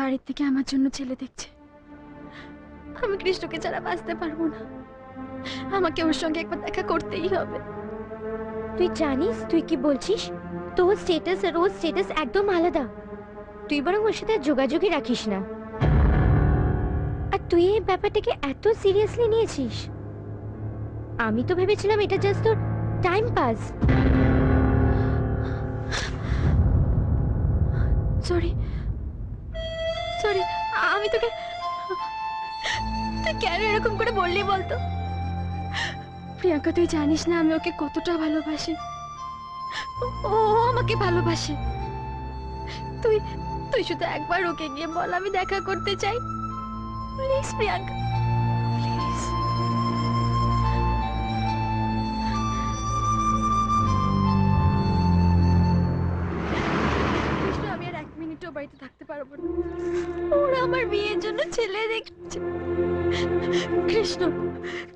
বাড়ির থেকে আমার জন্য ছেলে দেখছে। আমি কৃষ্ণকে ছাড়া বাঁচতে পারব না। আমাকে ওর সঙ্গে একবার দেখা করতেই হবে। তুই জানিস তুই কি বলছিস? তোর স্টেটাস আর ওর স্টেটাস একদম আলাদা। তুই বরং ওর সাথে যোগাযোগই রাখিস না। আর তুই এই ব্যাপারটাকে এত সিরিয়াসলি নিয়েছিস? আমি তো ভেবেছিলাম এটা জাস্ট তোর টাইম পাস সরি সরি আমি তোকে তুই কেন এরকম করে বললি বলতো? প্রিয়াঙ্কা, তুই জানিস না আমি ওকে কতটা ভালোবাসি। ও আমাকে ভালোবাসে। তুই তুই শুধু একবার ওকে গিয়ে বল, আমি দেখা করতে চাই। প্লিজ প্রিয়াঙ্কা। বাড়িতে থাকতে পারব না। ওরা আমার বিয়ের জন্য ছেলে দেখছে। কৃষ্ণ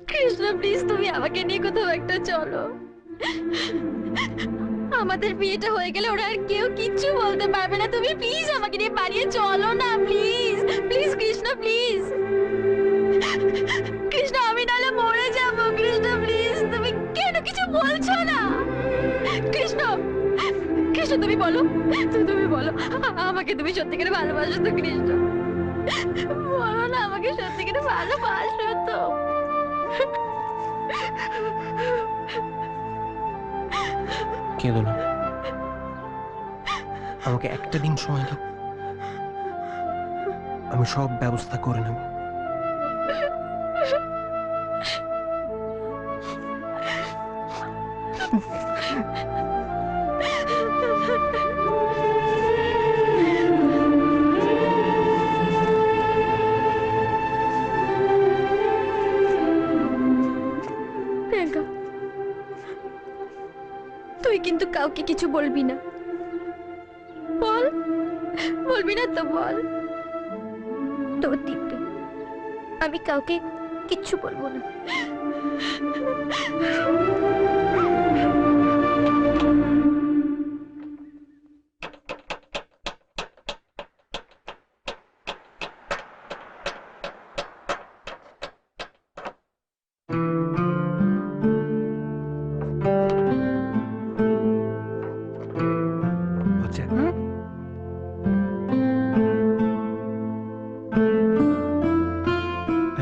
কৃষ্ণ প্লিজ তুমি আমাকে নিয়ে কোথাও একটা চলো। আমাদের বিয়েটা হয়ে গেলে ওরা আর কেউ কিচ্ছু বলতে পারবে না। তুমি প্লিজ আমাকে নিয়ে বাড়িয়ে চলো না please please Krishna please Krishna, আমি নাহলে মরে যাব। কৃষ্ণ প্লিজ তুমি কেন কিছু বলছো না? কৃষ্ণ তুমি বলো। তুমি বলো, আমাকে তুমি সত্যি করে ভালোবাসো তো কৃষ্ণ বলো না আমাকে সত্যি করে ভালোবাসো তো। কেঁদো না। আমাকে একটা দিন সময় দাও। আমি সব ব্যবস্থা করে নেব। প্রিয়াঙ্কা তুই কিন্তু কাউকে কিছু বলবি না। বল, বলবি না তো বল। তোর দিব্যি, আমি কাউকে কিচ্ছু বলব না।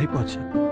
এই পচা